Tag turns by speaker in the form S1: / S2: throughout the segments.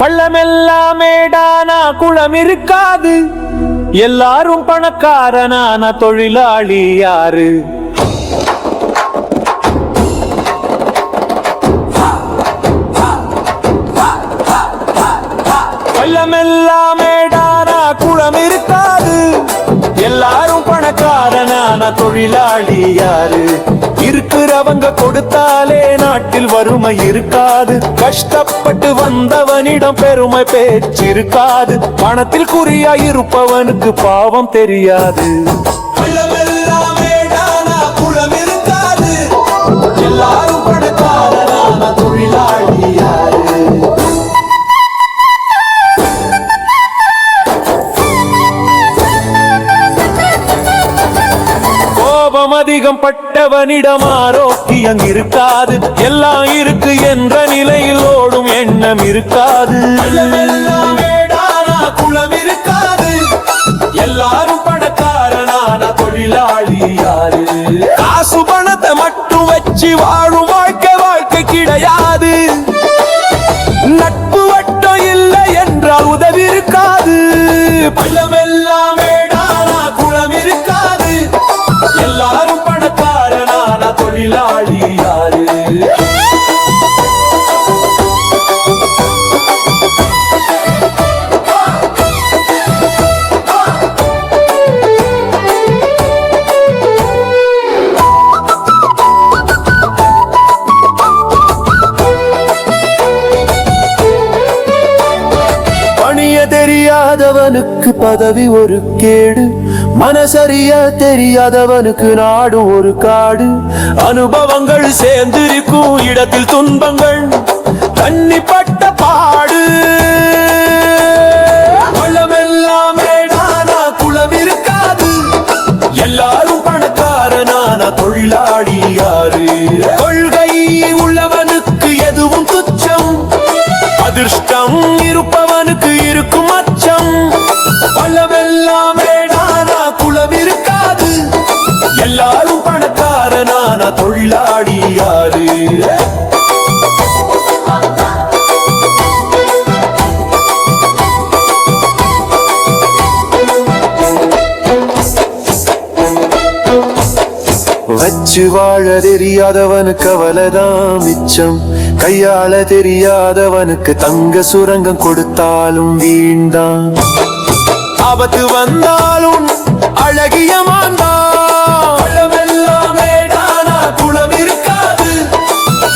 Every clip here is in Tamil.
S1: பள்ளமெல்லாம் மேடானா குளம் இருக்காது. எல்லாரும் பணக்காரனான தொழிலாளி யாரு? பள்ளமெல்லாம் மேடானா தொழிலாளி யாரு? இருக்கிறவங்க கொடுத்தாலே நாட்டில் வறுமை இருக்காது. கஷ்டப்பட்டு வந்தவனிடம் பெருமை பேச்சிருக்காது. பணத்தில் குறியா இருப்பவனுக்கு பாவம் தெரியாது. கோபம் அதிகம் பட்டவனிடம் ஆரோக்கியம் இருக்காது எல்லாம் இருக்கு என்ற நிலையில் ஓடும் எண்ணம் இருக்காது. குளம் இருக்காது. எல்லாரும் பணக்காரனான தொழிலாளி யாரு? காசு பணத்தை மட்டும் வச்சு வாழும் வாழ்க்கை வாழ்க்கை கிடையாது. நட்பு வட்டம் இல்லை என்றால் உதவி இருக்காது. பல்ல தெரியாதவனுக்கு பதவி ஒரு கேடு. மனசறிய தெரியாதவனுக்கு நாடு ஒரு காடு. அனுபவங்கள் சேர்ந்திருக்கும் இடத்தில் துன்பங்கள் தண்ணிப்பட்ட பாடு. வளமெல்லாம் மேடானா குளம் இருக்காது. எல்லாரும் பணக்காரனான தொழிலாளி. அதிர்ஷ்டம் இருப்பவனுக்கு இருக்கும் அச்சம். பள்ளமெல்லாம் மேடானா குளம் இருக்காது. எல்லாரும் பணக்காரனான தொழிலா வச்சு வாழ தெரியாதவனுக்கு அவலதான் மிச்சம். கையாள தெரியாதவனுக்கு தங்க சுரங்கம் கொடுத்தாலும் வீண்தான் ஆபத்து வந்தாலும் அழகிய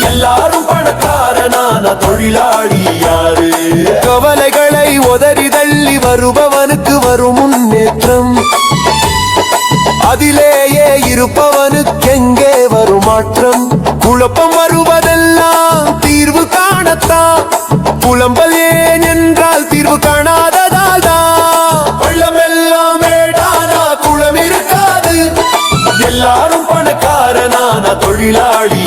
S1: எல்லாரும் பணக்காரனான தொழிலாளி யாரு? கவலைகளை உதறி தள்ளி வருபவனுக்கு வரும் முன்னேற்றம். அதிலேயே இருப்பவனுக்கெங்கே வரும் மாற்றம் குழப்பம் வருவதெல்லாம் தீர்வு காணத்தான். புலம்பல் ஏன் என்றால் தீர்வு காணாததால் தான் வெள்ளமெல்லாம் மேடானா குளம் இருக்காது. எல்லாரும் பணக்காரனான தொழிலாளி.